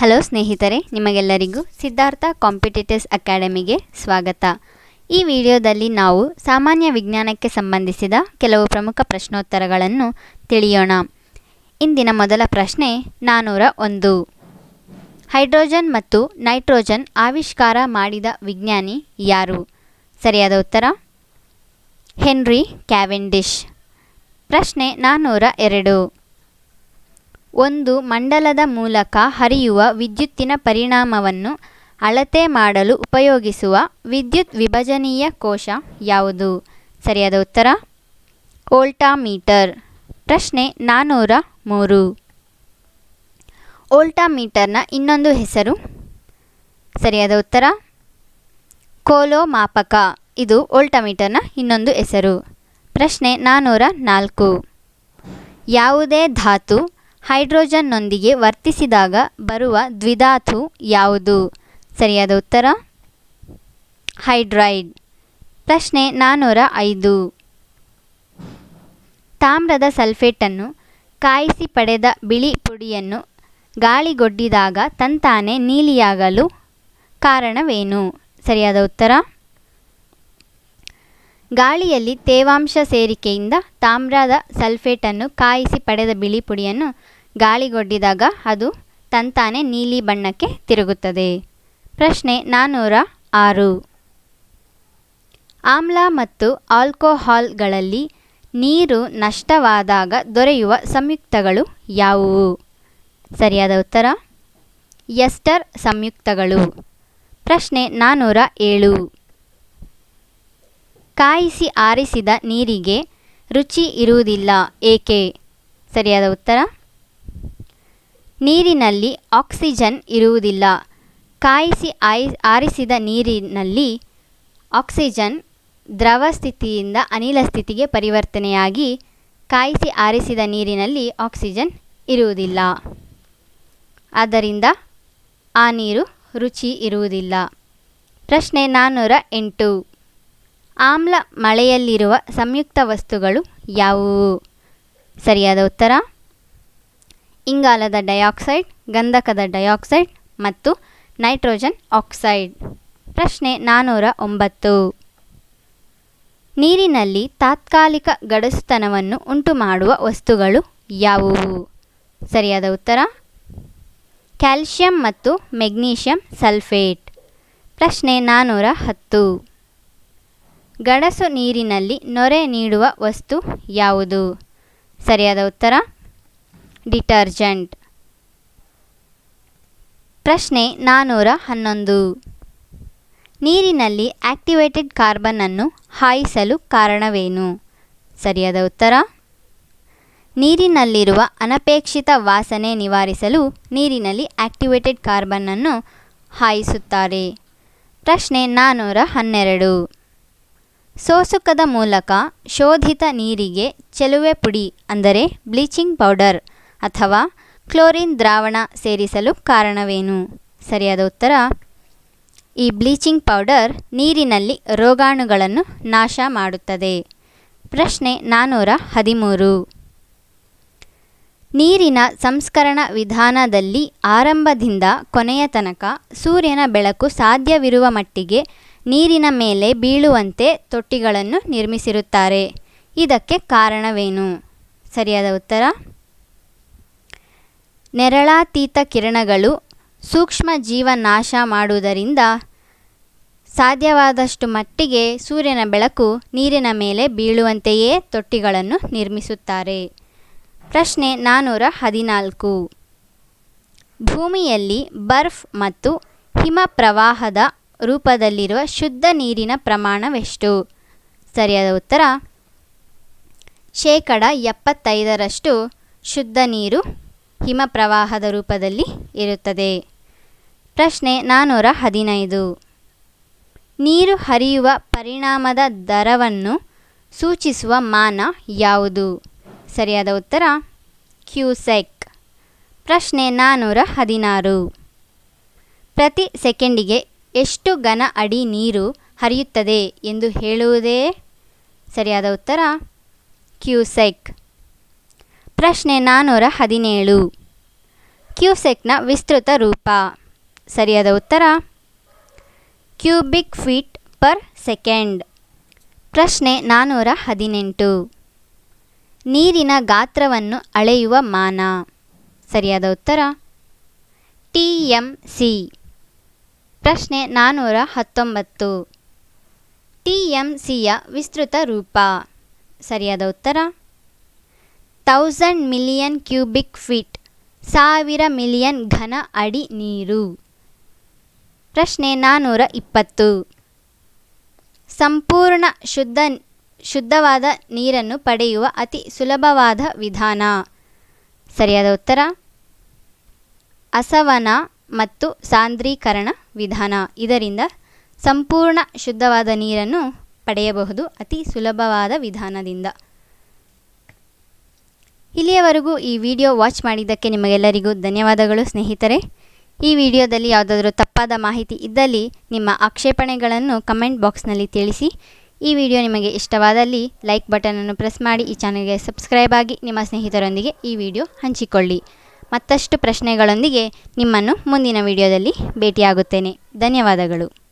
Hello ಸ್ನೇಹಿತರೆ, ನಿಮಗೆಲ್ಲರಿಗೂ ಸಿದ್ಧಾರ್ಥ ಕಾಂಪಿಟೇಟಿವ್ಸ್ ಅಕಾಡೆಮಿಗೆ ಸ್ವಾಗತ. ಈ ವಿಡಿಯೋದಲ್ಲಿ ನಾವು ಸಾಮಾನ್ಯ ವಿಜ್ಞಾನಕ್ಕೆ ಸಂಬಂಧಿಸಿದ ಕೆಲವು ಪ್ರಮುಖ ಪ್ರಶ್ನೋತ್ತರಗಳನ್ನು ತಿಳಿಯೋಣ. ಇಂದಿನ ಮೊದಲ ಪ್ರಶ್ನೆ ನಾನ್ನೂರ ಒಂದು. ಹೈಡ್ರೋಜನ್ ಮತ್ತು ನೈಟ್ರೋಜನ್ ಆವಿಷ್ಕಾರ ಮಾಡಿದ ವಿಜ್ಞಾನಿ ಯಾರು? ಸರಿಯಾದ ಉತ್ತರ? Henry Cavendish. ಪ್ರಶ್ನೆ ನಾನ್ನೂರ ಎರಡು. ಒಂದು ಮಂಡಲದ ಮೂಲಕ ಹರಿಯುವ ವಿದ್ಯುತ್ತಿನ ಪರಿಣಾಮವನ್ನು ಅಳತೆ ಮಾಡಲು ಉಪಯೋಗಿಸುವ ವಿದ್ಯುತ್ ವಿಭಜನೀಯ ಕೋಶ ಯಾವುದು? ಸರಿಯಾದ ಉತ್ತರ? ಓಲ್ಟಾಮೀಟರ್ ಪ್ರಶ್ನೆ ನಾನ್ನೂರ ಮೂರು. ಓಲ್ಟಾಮೀಟರ್ನ ಇನ್ನೊಂದು ಹೆಸರು? ಸರಿಯಾದ ಉತ್ತರ? ಕೋಲೋ ಮಾಪಕ ಇದು ಓಲ್ಟಾಮೀಟರ್ನ ಇನ್ನೊಂದು ಹೆಸರು. ಪ್ರಶ್ನೆ ನಾನ್ನೂರ ನಾಲ್ಕು. ಯಾವುದೇ ಧಾತು ಹೈಡ್ರೋಜನ್ನೊಂದಿಗೆ ವರ್ತಿಸಿದಾಗ ಬರುವ ದ್ವಿಧಾತು ಯಾವುದು? ಸರಿಯಾದ ಉತ್ತರ? ಹೈಡ್ರೈಡ್. ಪ್ರಶ್ನೆ ನಾನ್ನೂರ ಐದು. ತಾಮ್ರದ ಸಲ್ಫೇಟನ್ನು ಕಾಯಿಸಿ ಪಡೆದ ಬಿಳಿ ಪುಡಿಯನ್ನು ಗಾಳಿಗೊಡ್ಡಿದಾಗ ತಂತಾನೆ ನೀಲಿಯಾಗಲು ಕಾರಣವೇನು? ಸರಿಯಾದ ಉತ್ತರ? ಗಾಳಿಯಲ್ಲಿ ತೇವಾಂಶ ಸೇರಿಕೆಯಿಂದ ತಾಮ್ರದ ಸಲ್ಫೇಟನ್ನು ಕಾಯಿಸಿ ಪಡೆದ ಬಿಳಿ ಪುಡಿಯನ್ನು ಗಾಳಿಗೊಡ್ಡಿದಾಗ ಅದು ತಂತಾನೆ ನೀಲಿ ಬಣ್ಣಕ್ಕೆ ತಿರುಗುತ್ತದೆ. ಪ್ರಶ್ನೆ ನಾನ್ನೂರ ಆರು. ಆಮ್ಲ ಮತ್ತು ಆಲ್ಕೋಹಾಲ್ಗಳಲ್ಲಿ ನೀರು ನಷ್ಟವಾದಾಗ ದೊರೆಯುವ ಸಂಯುಕ್ತಗಳು ಯಾವುವು? ಸರಿಯಾದ ಉತ್ತರ? ಎಸ್ಟರ್ ಸಂಯುಕ್ತಗಳು. ಪ್ರಶ್ನೆ ನಾನ್ನೂರ ಏಳು. ಕಾಯಿಸಿ ಆರಿಸಿದ ನೀರಿಗೆ ರುಚಿ ಇರುವುದಿಲ್ಲ. ಏಕೆ? ಸರಿಯಾದ ಉತ್ತರ? ನೀರಿನಲ್ಲಿ ಆಕ್ಸಿಜನ್ ಇರುವುದಿಲ್ಲ. ಕಾಯಿಸಿ ಆರಿಸಿದ ನೀರಿನಲ್ಲಿ ಆಕ್ಸಿಜನ್ ದ್ರವ ಸ್ಥಿತಿಯಿಂದ ಅನಿಲ ಸ್ಥಿತಿಗೆ ಪರಿವರ್ತನೆಯಾಗಿ ಕಾಯಿಸಿ ಆರಿಸಿದ ನೀರಿನಲ್ಲಿ ಆಕ್ಸಿಜನ್ ಇರುವುದಿಲ್ಲ. ಆದ್ದರಿಂದ ಆ ನೀರು ರುಚಿ ಇರುವುದಿಲ್ಲ. ಪ್ರಶ್ನೆ ನಾನ್ನೂರ ಎಂಟು. ಆಮ್ಲ ಮಳೆಯಲ್ಲಿರುವ ಸಂಯುಕ್ತ ವಸ್ತುಗಳು ಯಾವುವು? ಸರಿಯಾದ ಉತ್ತರ? ಇಂಗಾಲದ ಡೈಆಕ್ಸೈಡ್, ಗಂಧಕದ ಡೈಆಕ್ಸೈಡ್ ಮತ್ತು ನೈಟ್ರೋಜನ್ ಆಕ್ಸೈಡ್. ಪ್ರಶ್ನೆ ನಾನ್ನೂರ ಒಂಬತ್ತು. ನೀರಿನಲ್ಲಿ ತಾತ್ಕಾಲಿಕ ಗಡಸುತನವನ್ನು ಉಂಟುಮಾಡುವ ವಸ್ತುಗಳು ಯಾವುವು? ಸರಿಯಾದ ಉತ್ತರ? ಕ್ಯಾಲ್ಶಿಯಂ ಮತ್ತು ಮೆಗ್ನೀಷಿಯಂ ಸಲ್ಫೇಟ್. ಪ್ರಶ್ನೆ ನಾನ್ನೂರ ಹತ್ತು. ಗಡಸು ನೀರಿನಲ್ಲಿ ನೊರೆ ನೀಡುವ ವಸ್ತು ಯಾವುದು? ಸರಿಯಾದ ಉತ್ತರ? ಡಿಟರ್ಜೆಂಟ್. ಪ್ರಶ್ನೆ ನಾನ್ನೂರ ಹನ್ನೊಂದು. ನೀರಿನಲ್ಲಿ ಆಕ್ಟಿವೇಟೆಡ್ ಕಾರ್ಬನ್ನನ್ನು ಹಾಯಿಸಲು ಕಾರಣವೇನು? ಸರಿಯಾದ ಉತ್ತರ? ನೀರಿನಲ್ಲಿರುವ ಅನಪೇಕ್ಷಿತ ವಾಸನೆ ನಿವಾರಿಸಲು ನೀರಿನಲ್ಲಿ ಆಕ್ಟಿವೇಟೆಡ್ ಕಾರ್ಬನ್ನನ್ನು ಹಾಯಿಸುತ್ತಾರೆ. ಪ್ರಶ್ನೆ ನಾನ್ನೂರ ಹನ್ನೆರಡು. ಸೋಸುಕದ ಮೂಲಕ ಶೋಧಿತ ನೀರಿಗೆ ಚೆಲುವೆ ಪುಡಿ, ಅಂದರೆ ಬ್ಲೀಚಿಂಗ್ ಪೌಡರ್ ಅಥವಾ ಕ್ಲೋರಿನ್ ದ್ರಾವಣ ಸೇರಿಸಲು ಕಾರಣವೇನು? ಸರಿಯಾದ ಉತ್ತರ, ಈ ಬ್ಲೀಚಿಂಗ್ ಪೌಡರ್ ನೀರಿನಲ್ಲಿ ರೋಗಾಣುಗಳನ್ನು ನಾಶ ಮಾಡುತ್ತದೆ. ಪ್ರಶ್ನೆ ನಾನ್ನೂರ ಹದಿಮೂರು. ನೀರಿನ ಸಂಸ್ಕರಣ ವಿಧಾನದಲ್ಲಿ ಆರಂಭದಿಂದ ಕೊನೆಯ ತನಕ ಸೂರ್ಯನ ಬೆಳಕು ಸಾಧ್ಯವಿರುವ ಮಟ್ಟಿಗೆ ನೀರಿನ ಮೇಲೆ ಬೀಳುವಂತೆ ತೊಟ್ಟಿಗಳನ್ನು ನಿರ್ಮಿಸಿರುತ್ತಾರೆ. ಇದಕ್ಕೆ ಕಾರಣವೇನು? ಸರಿಯಾದ ಉತ್ತರ? ನೆರಳಾತೀತ ಕಿರಣಗಳು ಸೂಕ್ಷ್ಮ ಜೀವ ನಾಶ ಮಾಡುವುದರಿಂದ ಸಾಧ್ಯವಾದಷ್ಟು ಮಟ್ಟಿಗೆ ಸೂರ್ಯನ ಬೆಳಕು ನೀರಿನ ಮೇಲೆ ಬೀಳುವಂತೆಯೇ ತೊಟ್ಟಿಗಳನ್ನು ನಿರ್ಮಿಸುತ್ತಾರೆ. ಪ್ರಶ್ನೆ ನಾನ್ನೂರ ಹದಿನಾಲ್ಕು. ಭೂಮಿಯಲ್ಲಿ ಬರ್ಫ್ ಮತ್ತು ಹಿಮ ಪ್ರವಾಹದ ರೂಪದಲ್ಲಿರುವ ಶುದ್ಧ ನೀರಿನ ಪ್ರಮಾಣವೆಷ್ಟು? ಸರಿಯಾದ ಉತ್ತರ, ಶೇಕಡ ಎಪ್ಪತ್ತೈದರಷ್ಟು ಶುದ್ಧ ನೀರು ಹಿಮ ಪ್ರವಾಹದ ರೂಪದಲ್ಲಿ ಇರುತ್ತದೆ. ಪ್ರಶ್ನೆ ನಾನ್ನೂರ ಹದಿನೈದು. ನೀರು ಹರಿಯುವ ಪರಿಣಾಮದ ದರವನ್ನು ಸೂಚಿಸುವ ಮಾನ ಯಾವುದು? ಸರಿಯಾದ ಉತ್ತರ, ಕ್ಯೂಸೆಕ್. ಪ್ರಶ್ನೆ ನಾನ್ನೂರ ಹದಿನಾರು. ಪ್ರತಿ ಸೆಕೆಂಡಿಗೆ ಎಷ್ಟು ಘನ ಅಡಿ ನೀರು ಹರಿಯುತ್ತದೆ ಎಂದು ಹೇಳುವುದೇ ಸರಿಯಾದ ಉತ್ತರ? ಕ್ಯೂಸೆಕ್. ಪ್ರಶ್ನೆ ನಾನ್ನೂರ ಹದಿನೇಳು. ಕ್ಯೂಸೆಕ್ನ ವಿಸ್ತೃತ ರೂಪ. ಸರಿಯಾದ ಉತ್ತರ? Cubic feet per second. ಪ್ರಶ್ನೆ ನಾನ್ನೂರ ಹದಿನೆಂಟು. ನೀರಿನ ಗಾತ್ರವನ್ನು ಅಳೆಯುವ ಮಾನ. ಸರಿಯಾದ ಉತ್ತರ? T M C. ಪ್ರಶ್ನೆ ನಾನ್ನೂರ ಹತ್ತೊಂಬತ್ತು. ಟಿ ವಿಸ್ತೃತ ರೂಪ. ಸರಿಯಾದ ಉತ್ತರ? ತೌಸಂಡ್ ಮಿಲಿಯನ್ ಕ್ಯೂಬಿಕ್ ಫೀಟ್ ಸಾವಿರ ಮಿಲಿಯನ್ ಘನ ಅಡಿ ನೀರು. ಪ್ರಶ್ನೆ ನಾನ್ನೂರ ಇಪ್ಪತ್ತು. ಸಂಪೂರ್ಣ ಶುದ್ಧ, ಶುದ್ಧವಾದ ನೀರನ್ನು ಪಡೆಯುವ ಅತಿ ಸುಲಭವಾದ ವಿಧಾನ. ಸರಿಯಾದ ಉತ್ತರ? ಅಸವನ ಮತ್ತು ಸಾಂದ್ರೀಕರಣ ವಿಧಾನ. ಇದರಿಂದ ಸಂಪೂರ್ಣ ಶುದ್ಧವಾದ ನೀರನ್ನು ಪಡೆಯಬಹುದು ಅತಿ ಸುಲಭವಾದ ವಿಧಾನದಿಂದ. ಇಲ್ಲಿಯವರೆಗೂ ಈ ವಿಡಿಯೋ ವಾಚ್ ಮಾಡಿದ್ದಕ್ಕೆ ನಿಮಗೆಲ್ಲರಿಗೂ ಧನ್ಯವಾದಗಳು ಸ್ನೇಹಿತರೆ. ಈ ವಿಡಿಯೋದಲ್ಲಿ ಯಾವುದಾದರೂ ತಪ್ಪಾದ ಮಾಹಿತಿ ಇದ್ದಲ್ಲಿ ನಿಮ್ಮ ಆಕ್ಷೇಪಣೆಗಳನ್ನು ಕಮೆಂಟ್ ಬಾಕ್ಸ್ನಲ್ಲಿ ತಿಳಿಸಿ. ಈ ವಿಡಿಯೋ ನಿಮಗೆ ಇಷ್ಟವಾದಲ್ಲಿ ಲೈಕ್ ಬಟನನ್ನು ಪ್ರೆಸ್ ಮಾಡಿ ಈ ಚಾನಲ್ಗೆ ಸಬ್ಸ್ಕ್ರೈಬ್ ಆಗಿ ನಿಮ್ಮ ಸ್ನೇಹಿತರೊಂದಿಗೆ ಈ ವಿಡಿಯೋ ಹಂಚಿಕೊಳ್ಳಿ. ಮತ್ತಷ್ಟು ಪ್ರಶ್ನೆಗಳೊಂದಿಗೆ ನಿಮ್ಮನ್ನು ಮುಂದಿನ ವಿಡಿಯೋದಲ್ಲಿ ಭೇಟಿಯಾಗುತ್ತೇನೆ. ಧನ್ಯವಾದಗಳು.